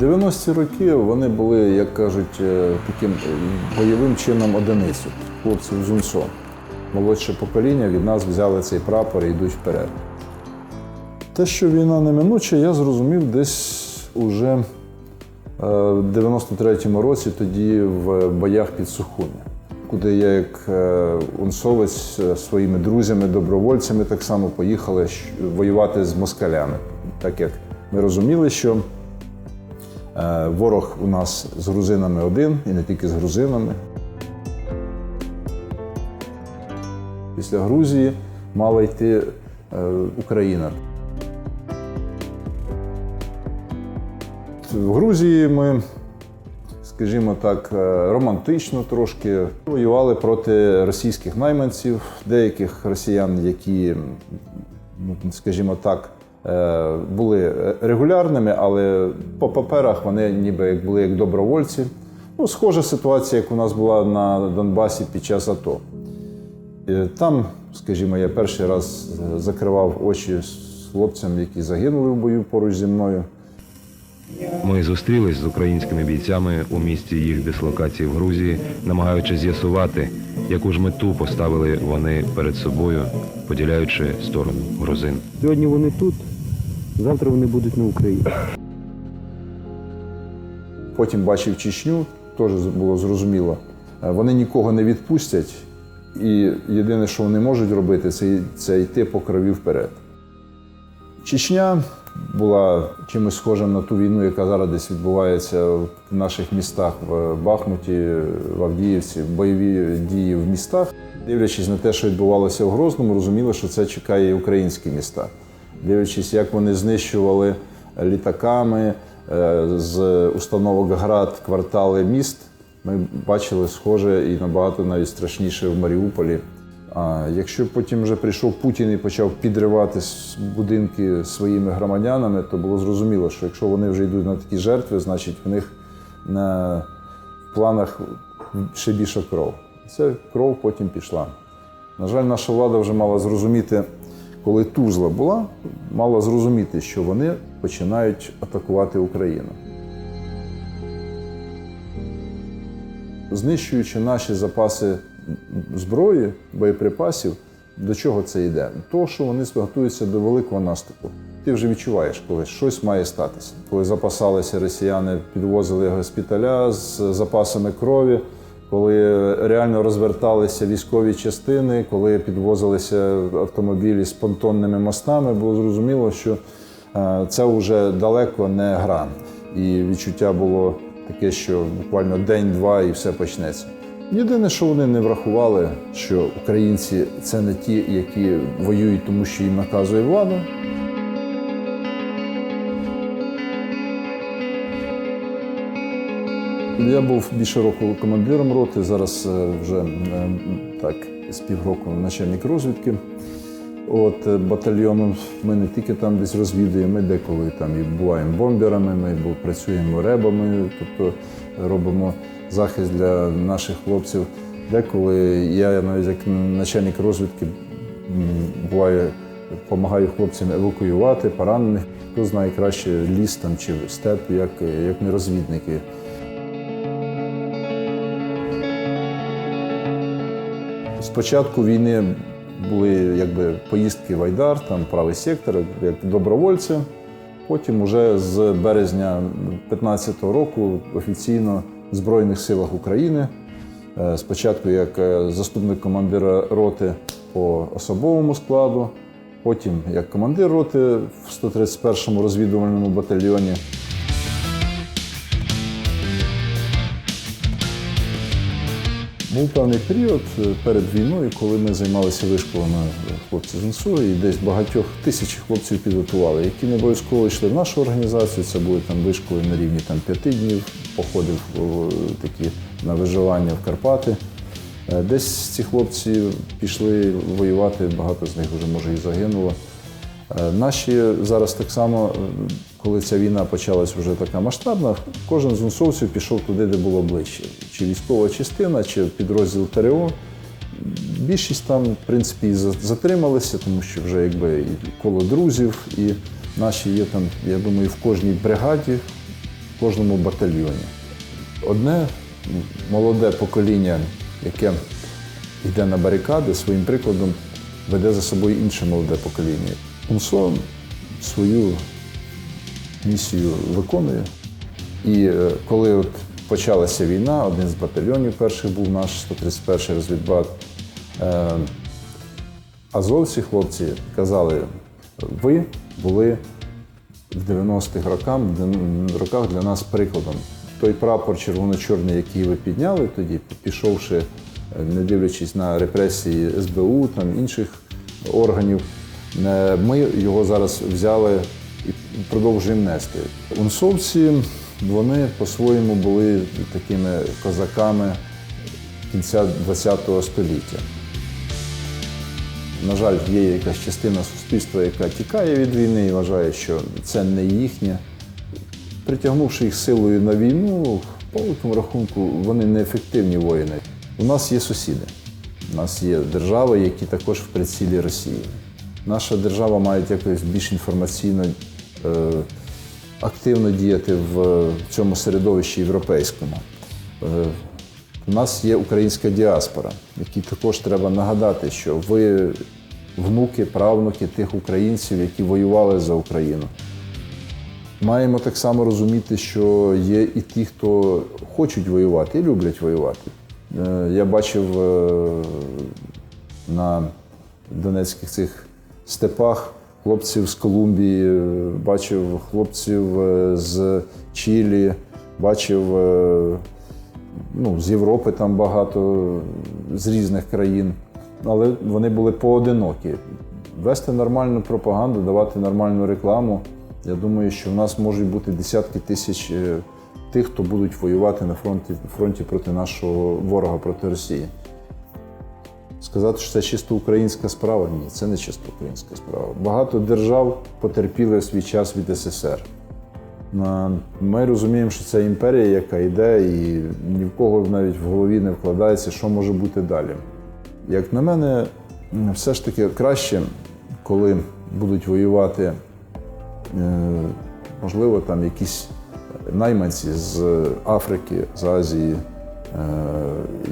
90-ті роки вони були, як кажуть, е, таким е, бойовим чином одиницю. Хлопців з УНСО. Молодше покоління від нас взяли цей прапор і йдуть вперед. Те, що війна неминуча, я зрозумів десь уже е, в 93-му році, тоді в боях під Сухумі, куди я як унсовець своїми друзями, добровольцями так само поїхали воювати з москалями, так як ми розуміли, що ворог у нас з грузинами один, і не тільки з грузинами. Після Грузії мала йти е, Україна. В Грузії ми, скажімо так, е, романтично трошки воювали проти російських найманців, деяких росіян, які, скажімо так, е, були регулярними, але по паперах вони ніби як були як добровольці. Ну, схожа ситуація, як у нас була на Донбасі під час АТО. Е, Там, скажімо, я перший раз е, закривав очі з хлопцям, які загинули в бою поруч зі мною. Ми зустрілись з українськими бійцями у місці їх дислокації в Грузії, намагаючись з'ясувати, яку ж мету поставили вони перед собою, поділяючи сторону грузин. Сьогодні вони тут, завтра вони будуть на Україні. Потім бачив Чечню, теж було зрозуміло. Е, Вони нікого не відпустять, і єдине, що вони можуть робити, це, це йти по крові вперед. Чечня була чимось схожим на ту війну, яка зараз десь відбувається в наших містах в Бахмуті, в Авдіївці, бойові дії в містах. Дивлячись на те, що відбувалося в Грозному, розуміли, що це чекає і українські міста. Дивлячись, як вони знищували літаками е, з установок ГРАД квартали міст, ми бачили схоже і набагато навіть страшніше в Маріуполі. А якщо потім вже прийшов Путін і почав підривати будинки своїми громадянами, то було зрозуміло, що якщо вони вже йдуть на такі жертви, значить в них на планах ще більша кров. Ця кров потім пішла. На жаль, наша влада вже мала зрозуміти, коли Тузла була, мала зрозуміти, що вони починають атакувати Україну. Знищуючи наші запаси зброї, боєприпасів, до чого це йде? Того, що вони готуються до великого наступу. Ти вже відчуваєш, коли щось має статися. Коли запасалися росіяни, підвозили госпіталя з запасами крові, коли реально розверталися військові частини, коли підвозилися автомобілі з понтонними мостами, було зрозуміло, що е, це вже далеко не гра. І відчуття було таке, що буквально день-два і все почнеться. Єдине, що вони не врахували, що українці це не ті, які воюють, тому що їм наказує влада. Я був більше року командиром роти, зараз е, вже е, так з півроку начальник розвідки. От е, батальйоном ми не тільки там десь розвідуємо, ми деколи там і буваємо бомберами, ми працюємо ребами, тобто робимо захист для наших хлопців. Деколи я навіть як начальник розвідки буває, допомагаю хлопцям евакуювати поранених. Хто знає краще ліс там чи степ, як, як не розвідники. З початку війни були якби поїздки в Айдар, там правий сектор, як добровольці. Потім, уже з березня 2015 року, офіційно в Збройних силах України. Е, Спочатку як е, заступник командира роти по особовому складу, потім як командир роти в 131-му розвідувальному батальйоні. Був певний період е, перед війною, коли ми займалися вишколами хлопців з НСУ, і десь багатьох тисяч хлопців підготували, які не обов'язково йшли в нашу організацію. Це були там вишколи на рівні там, п'яти днів, походив такі на виживання в Карпати. Е, Десь ці хлопці пішли воювати, багато з них вже може і загинуло. Е, Наші зараз так само, е, коли ця війна почалась вже така масштабна, кожен з унсовців пішов туди, де було ближче. Чи військова частина, чи підрозділ ТРО. Більшість там, в принципі, і затрималися, тому що вже якби і коло друзів, і наші є там, я думаю, в кожній бригаді в кожному батальйоні. Одне молоде покоління, яке йде на барикади, своїм прикладом веде за собою інше молоде покоління. УНСО свою місію виконує. І е, коли от почалася війна, один з батальйонів перших був наш 131 розвідбат. Е, азовці хлопці казали, ви були в 90-х роках, для нас прикладом. Той прапор червоно-чорний, який ви підняли тоді, пішовши, е, не дивлячись на репресії СБУ, там інших органів, ми його зараз взяли і продовжуємо нести. Унсовці вони по-своєму були такими козаками кінця ХХ століття. На жаль, є якась частина суспільства, яка тікає від війни і вважає, що це не їхнє. Притягнувши їх силою на війну, по великому рахунку, вони неефективні воїни. У нас є сусіди, у нас є держави, які також в прицілі Росії. Наша держава має якось більш інформаційно е, активно діяти в цьому середовищі європейському. Е, у нас є українська діаспора, якій також треба нагадати, що ви внуки, правнуки тих українців, які воювали за Україну. Маємо так само розуміти, що є і ті, хто хочуть воювати і люблять воювати. Е, Я бачив е, на донецьких цих степах хлопців з Колумбії, е, бачив хлопців е, з Чилі, бачив е, ну, з Європи там багато, з різних країн. Але вони були поодинокі. Вести нормальну пропаганду, давати нормальну рекламу. Я думаю, що в нас можуть бути десятки тисяч тих, хто будуть воювати на фронті, фронті проти нашого ворога, проти Росії. Сказати, що це чисто українська справа? Ні, це не чисто українська справа. Багато держав потерпіли свій час від СССР. Ми розуміємо, що це імперія, яка йде, і ні в кого навіть в голові не вкладається, що може бути далі. Як на мене, все ж таки краще, коли будуть воювати, е, можливо, там якісь найманці з Африки, з Азії, е,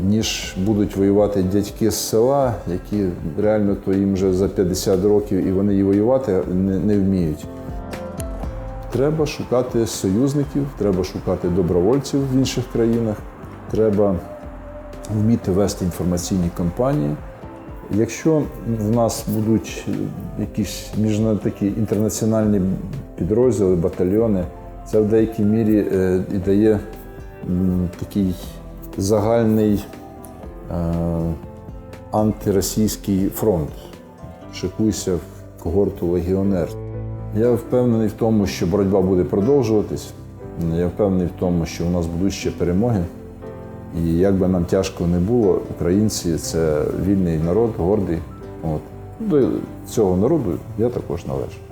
ніж будуть воювати дядьки з села, які реально то їм вже за 50 років і вони і воювати не, не вміють. Треба шукати союзників, треба шукати добровольців в інших країнах, треба вміти вести інформаційні кампанії. Якщо в нас будуть якісь такі інтернаціональні підрозділи, батальйони, це в деякій мірі е, і дає такий загальний антиросійський фронт. Шикуйся в когорту легіонер. Я впевнений в тому, що боротьба буде продовжуватись. Я впевнений в тому, що у нас будуть ще перемоги. І як би нам тяжко не було, українці це вільний народ, гордий. От. До цього народу я також належу.